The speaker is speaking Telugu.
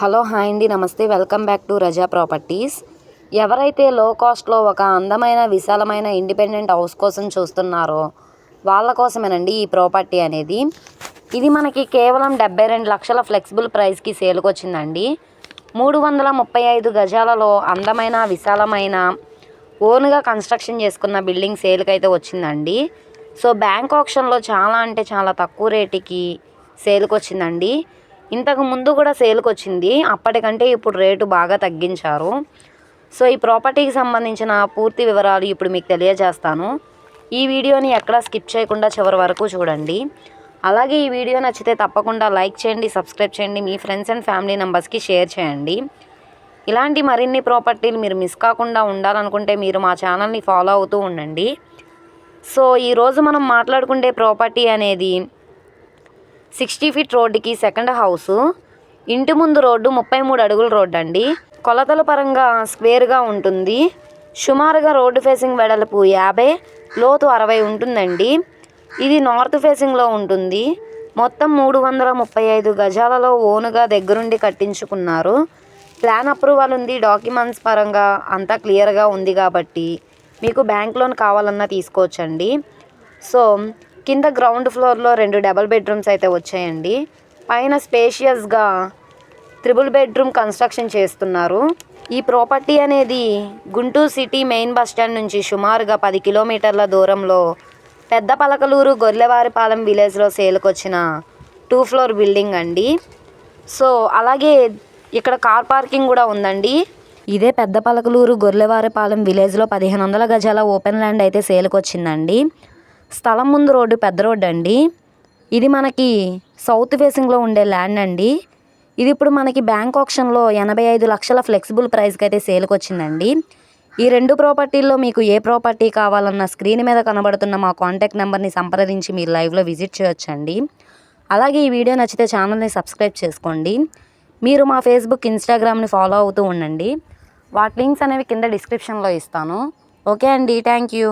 హలో హాయ్ అండి. నమస్తే. Welcome back to Raza properties. ఎవరైతే లో కాస్ట్లో ఒక అందమైన విశాలమైన ఇండిపెండెంట్ హౌస్ కోసం చూస్తున్నారో వాళ్ళ కోసమేనండి ఈ ప్రాపర్టీ అనేది. ఇది మనకి కేవలం డెబ్బై రెండు లక్షల ఫ్లెక్సిబుల్ ప్రైస్కి సేల్కి వచ్చిందండి. మూడు వందల ముప్పై ఐదు గజాలలో అందమైన విశాలమైన ఓన్గా కన్స్ట్రక్షన్ చేసుకున్న బిల్డింగ్ సేల్కి అయితే వచ్చిందండి. సో బ్యాంక్ ఆప్షన్లో చాలా అంటే చాలా తక్కువ రేటుకి సేల్కి వచ్చిందండి. ఇంతకు ముందు కూడా సేల్కి వచ్చింది. అప్పటికంటే ఇప్పుడు రేటు బాగా తగ్గించారు. సో ఈ ప్రాపర్టీకి సంబంధించిన పూర్తి వివరాలు ఇప్పుడు మీకు తెలియజేస్తాను. ఈ వీడియోని ఎక్కడా స్కిప్ చేయకుండా చివరి వరకు చూడండి. అలాగే ఈ వీడియో నచ్చితే తప్పకుండా లైక్ చేయండి సబ్స్క్రైబ్ చేయండి మీ ఫ్రెండ్స్ అండ్ ఫ్యామిలీ మెంబర్స్కి షేర్ చేయండి. ఇలాంటి మరిన్ని ప్రాపర్టీలు మీరు మిస్ కాకుండా ఉండాలనుకుంటే మీరు మా ఛానల్ని ఫాలో అవుతూ ఉండండి. సో ఈరోజు మనం మాట్లాడుకుంటే ప్రాపర్టీ అనేది సిక్స్టీ ఫీట్ రోడ్డుకి సెకండ్ హౌస్. ఇంటి ముందు రోడ్డు ముప్పై మూడు అడుగుల రోడ్డు అండి కొలతల పరంగా స్క్వేర్గా ఉంటుంది. సుమారుగా రోడ్డు ఫేసింగ్ వెడల్పు యాభై లోతు అరవై ఉంటుందండి. ఇది నార్త్ ఫేసింగ్లో ఉంటుంది. మొత్తం మూడు వందల ముప్పై ఐదు గజాలలో ఓనుగా దగ్గరుండి కట్టించుకున్నారు. ప్లాన్ అప్రూవల్ ఉంది. డాక్యుమెంట్స్ పరంగా అంతా క్లియర్గా ఉంది కాబట్టి మీకు బ్యాంక్ లోన్ కావాలన్నా తీసుకోవచ్చండి. సో కింద గ్రౌండ్ ఫ్లోర్లో రెండు డబల్ బెడ్రూమ్స్ అయితే వచ్చాయండి. పైన స్పేషియస్గా త్రిబుల్ బెడ్రూమ్ కన్స్ట్రక్షన్ చేస్తున్నారు. ఈ ప్రాపర్టీ అనేది Guntur city main bus stand నుంచి సుమారుగా పది కిలోమీటర్ల దూరంలో పెద్ద పలకలూరు గొర్రెవారిపాలెం విలేజ్లో సేల్కొచ్చిన టూ ఫ్లోర్ బిల్డింగ్ అండి. సో అలాగే ఇక్కడ కార్ పార్కింగ్ కూడా ఉందండి. ఇదే పెద్ద పలకలూరు గొర్రెవారిపాలెం విలేజ్లో పదిహేను వందల గజాల ఓపెన్ ల్యాండ్ అయితే సేలుకొచ్చిందండి. స్థలం ముందు రోడ్డు పెద్ద రోడ్డు అండి. ఇది మనకి సౌత్ ఫేసింగ్లో ఉండే ల్యాండ్ అండి. ఇది ఇప్పుడు మనకి బ్యాంక్ ఆప్షన్లో ఎనభై ఐదు లక్షల ఫ్లెక్సిబుల్ ప్రైస్కి అయితే సేల్కి వచ్చిందండి ఈ రెండు ప్రాపర్టీల్లో మీకు ఏ ప్రాపర్టీ కావాలన్న స్క్రీన్ మీద కనబడుతున్న మా కాంటాక్ట్ నెంబర్ని సంప్రదించి మీరు లైవ్లో విజిట్ చేయొచ్చండి. అలాగే ఈ వీడియో నచ్చితే ఛానల్ని సబ్స్క్రైబ్ చేసుకోండి. మీరు మా ఫేస్బుక్ ఇన్స్టాగ్రామ్ని ఫాలో అవుతూ ఉండండి. వాటి లింక్స్ అనేవి కింద డిస్క్రిప్షన్లో ఇస్తాను. ఓకే అండి. Thank you.